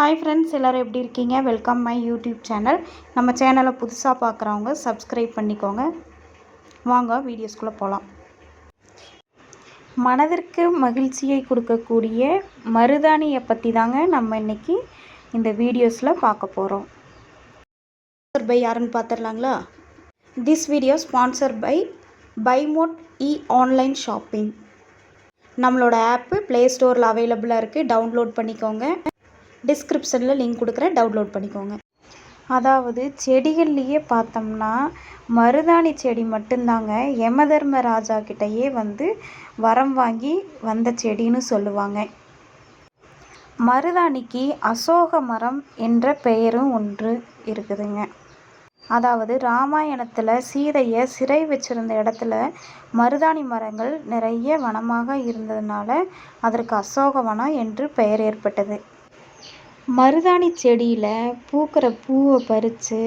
Hi friends எல்லோரும் எப்படி இருக்கீங்க? வெல்கம் மை யூடியூப் சேனல் நம்ம சேனலை புதுசாக பார்க்குறவங்க சப்ஸ்கிரைப் பண்ணிக்கோங்க. வாங்க வீடியோஸ்குள்ளே போகலாம் மனதிற்கு மகிழ்ச்சியை கொடுக்கக்கூடிய மருதாணியை பற்றி தாங்க நம்ம இன்றைக்கி இந்த வீடியோஸில் பார்க்க போகிறோம் ஸ்பான்சர் பை யாருன்னு பார்த்துடலாங்களா திஸ் வீடியோ ஸ்பான்சர் பை பைமோட் இ ஆன்லைன் ஷாப்பிங் நம்மளோட ஆப்பு ப்ளே ஸ்டோரில் அவைலபிளாக இருக்குது டவுன்லோட் பண்ணிக்கோங்க. டிஸ்கிரிப்ஷனில் லிங்க் கொடுக்குறேன். டவுன்லோட் பண்ணிக்கோங்க. அதாவது செடிகள்லேயே பார்த்தோம்னா மருதாணி செடி மட்டும்தாங்க யமதர்ம ராஜா கிட்டேயே வந்து வரம் வாங்கி வந்த செடின்னு சொல்லுவாங்க. மருதாணிக்கு அசோக மரம் என்ற பெயரும் ஒன்று இருக்குதுங்க. அதாவது ராமாயணத்தில் சீதையை சிறை வச்சிருந்த இடத்துல மருதாணி மரங்கள் நிறைய வனமாக இருந்ததுனால அதற்கு அசோகவனம் என்று பெயர் ஏற்பட்டது. மருதாணி செடியில் பூக்கிற பூவை பறித்து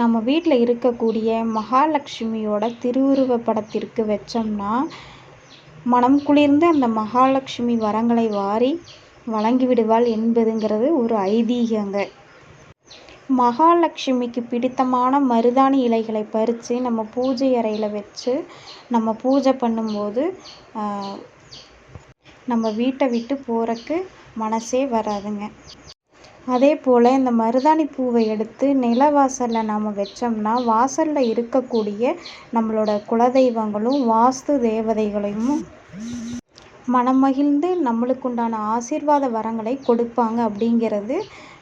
நம்ம வீட்டில் இருக்கக்கூடிய மகாலட்சுமியோட திருவுருவ படத்திற்கு வச்சோம்னா மனம் குளிர்ந்து அந்த மகாலட்சுமி வரங்களை வாரி வழங்கி விடுவாள் என்பதுங்கிறது ஒரு ஐதீகங்க. மகாலட்சுமிக்கு பிடித்தமான மருதாணி இலைகளை பறித்து நம்ம பூஜை அறையில் வச்சு நம்ம பூஜை பண்ணும்போது நம்ம வீட்டை விட்டு போகிறக்கு மனசே வராதுங்க. அதே போல் இந்த மருதாணி பூவை எடுத்து நில வாசலில் நாம் வச்சோம்னா வாசலில் இருக்கக்கூடிய நம்மளோட குலதெய்வங்களும் வாஸ்து தேவதைகளையும் மனமகிழ்ந்து நம்மளுக்குண்டான ஆசீர்வாத வரங்களை கொடுப்பாங்க அப்படிங்கிறது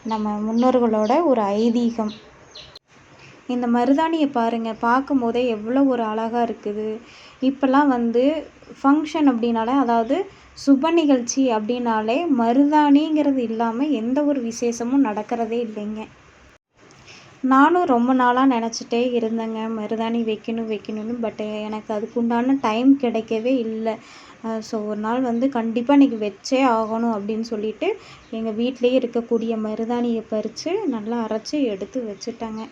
நம்ம முன்னோர்களோட ஒரு ஐதீகம். இந்த மருதாணியை பாருங்கள் பார்க்கும் போதே எவ்வளோ ஒரு அழகாக இருக்குது. இப்போல்லாம் வந்து ஃபங்க்ஷன் அப்படின்னாலே அதாவது சுப நிகழ்ச்சி அப்படின்னாலே மருதாணிங்கிறது இல்லாமல் எந்த ஒரு விசேஷமும் நடக்கிறதே இல்லைங்க. நானும் ரொம்ப நாளாக நினச்சிட்டே இருந்தேங்க மருதாணி வைக்கணும் வைக்கணும்னு பட் எனக்கு அதுக்குண்டான டைம் கிடைக்கவே இல்லை. ஸோ ஒரு நாள் வந்து கண்டிப்பாக இன்றைக்கி வச்சே ஆகணும் அப்படின்னு சொல்லிட்டு எங்கள் வீட்டிலேயே இருக்கக்கூடிய மருதாணியை பறித்து நல்லா அரைச்சி எடுத்து வச்சுட்டேங்க.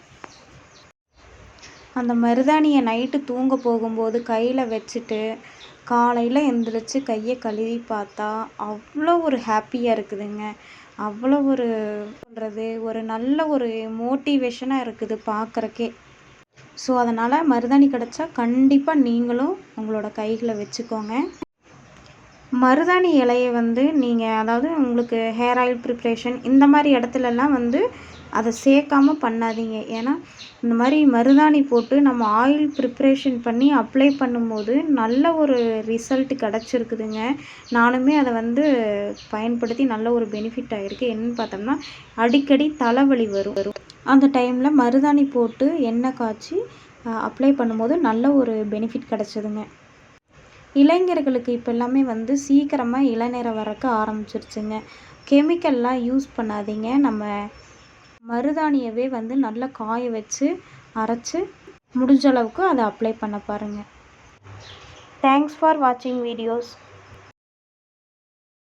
அந்த மருதாணியை நைட்டு தூங்க போகும்போது கையில் வச்சுட்டு காலையில் எழுந்திரிச்சி கையை கழுவி பார்த்தா அவ்வளோ ஒரு ஹாப்பியாக இருக்குதுங்க. அவ்வளோ ஒரு சொல்கிறது ஒரு நல்ல ஒரு மோட்டிவேஷனாக இருக்குது பார்க்குறக்கே. ஸோ அதனால் மருதாணி கிடச்சா கண்டிப்பாக நீங்களும் உங்களோட கைகளை வச்சுக்கோங்க. மருதாணி இலையை வந்து நீங்கள் அதாவது உங்களுக்கு ஹேர் ஆயில் ப்ரிப்ரேஷன் இந்த மாதிரி இடத்துலலாம் வந்து அதை சேர்க்காம பண்ணாதீங்க. ஏன்னா இந்த மாதிரி மருதாணி போட்டு நம்ம ஆயில் ப்ரிப்ரேஷன் பண்ணி அப்ளை பண்ணும்போது நல்ல ஒரு ரிசல்ட் கிடச்சிருக்குதுங்க. நானுமே அதை வந்து பயன்படுத்தி நல்ல ஒரு பெனிஃபிட் ஆகிருக்கு என்னன்னு பார்த்தோம்னா அடிக்கடி தலைவலி வரும். வரும் அந்த டைமில் மருதாணி போட்டு எண்ணெய் காய்ச்சி அப்ளை பண்ணும்போது நல்ல ஒரு பெனிஃபிட் கிடச்சிதுங்க. இளைஞர்களுக்கு இப்போ எல்லாமே வந்து சீக்கிரமாக இளநீரை வரக்க ஆரம்பிச்சிருச்சுங்க. கெமிக்கல்லாம் யூஸ் பண்ணாதீங்க. நம்ம மருதாணியவே வந்து நல்லா காய வச்சு அரைச்சி முடிஞ்ச அளவுக்கு அதை அப்ளை பண்ண பாருங்கள் தேங்க்ஸ் ஃபார் வாட்சிங் வீடியோஸ்